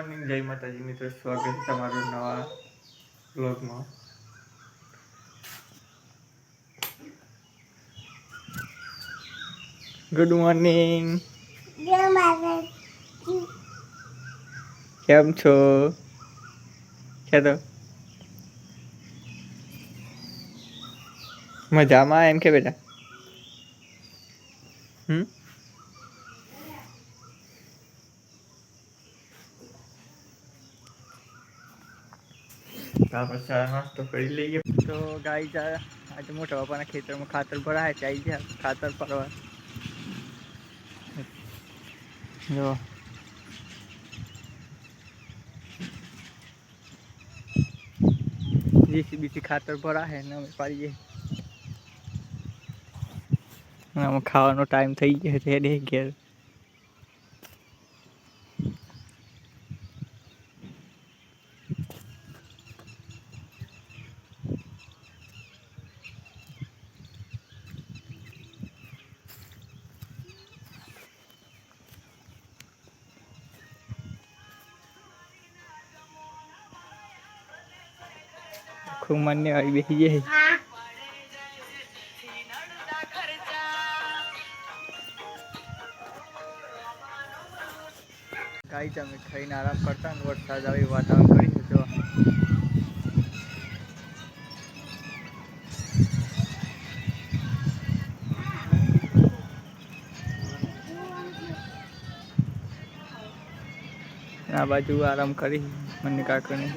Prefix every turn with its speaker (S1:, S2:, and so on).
S1: Morning જય માતાજી મિત્રો સ્વાગત તમારું નવા બ્લોગમાં ગુડ મોર્નિંગ કેમ છો? કે તો? મજામાં એમ કે બેટા? હમ? આપણે ચા નાસ્તો તો ગાય જા આજે મોટા બાપાના ખેતરમાં ખાતર ભરાય છે આવી ગયા ખાતર ભરવા. જો. જીસીબીથી ખાતર ભરાય ને અમે પાડીએ. આમાં ખાવાનો ટાઈમ થઈ ગયો રેડી ઘેર ખૂબ મને આવી બેસી જાય. તમે ખાઈને આરામ કરતા ને વરસાદ આવી વાતાવરણ કરી જો. આ બાજુ આરામ કરી મને કાકણી